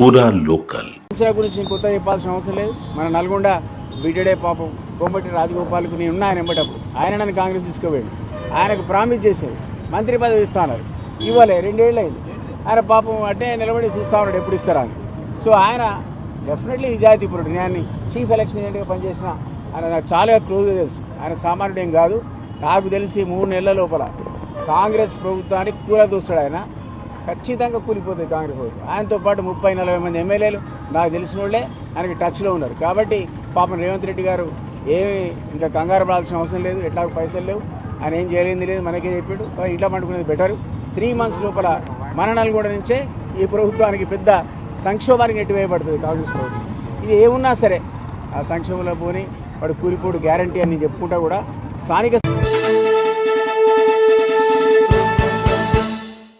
పూరా లోకల్. గురించి నేను కొత్త చెప్పాల్సిన అవసరం లేదు. మన నల్గొండ బీటెడే పాపం కోమటి రాజగోపాల్కు నేను ఉన్నా ఆయన ఎంబటప్పుడు ఆయన నన్ను కాంగ్రెస్ తీసుకుపోయాడు. ఆయనకు ప్రామిస్ చేశాడు మంత్రి పదవి ఇస్తాన్నారు ఇవ్వలే రెండేళ్ళు అయింది ఆయన పాపం అంటే నిలబడి చూస్తా ఉన్నాడు ఎప్పుడు ఇస్తారా అని. సో ఆయన డెఫినెట్లీ నిజాయితీపురుడు నేను చీఫ్ ఎలక్షన్ ఏజెంట్గా పనిచేసిన ఆయన నాకు చాలా క్లోజ్గా తెలుసు. ఆయన సామాన్యుడు ఏం కాదు. నాకు తెలిసి మూడు నెలల లోపల కాంగ్రెస్ ప్రభుత్వానికి కూర దూస్తాడు ఆయన. ఖచ్చితంగా కూలిపోతుంది కాంగ్రెస్ ప్రభుత్వం ఆయనతో పాటు ముప్పై నలభై మంది ఎమ్మెల్యేలు నాకు తెలిసిన వాళ్ళే ఆయనకి టచ్లో ఉన్నారు. కాబట్టి పాపం రేవంత్ రెడ్డి గారు ఏమి ఇంకా కంగారు పడాల్సిన అవసరం లేదు ఎట్లా పైసలు లేవు ఆయన ఏం చేయలేదు లేదు మనకే చెప్పాడు. ఇట్లా ఇంట్లో పండుకునేది బెటర్ త్రీ మంత్స్ లోపల మన నల్గొండ నుంచే ఈ ప్రభుత్వానికి పెద్ద సంక్షోభానికి నెట్టివేయబడుతుంది కాంగ్రెస్ ప్రభుత్వం. ఇది ఏమున్నా సరే ఆ సంక్షోభంలో పోని వాడు కూలిపోడు గ్యారంటీ అని చెప్పుకుంటా కూడా స్థానిక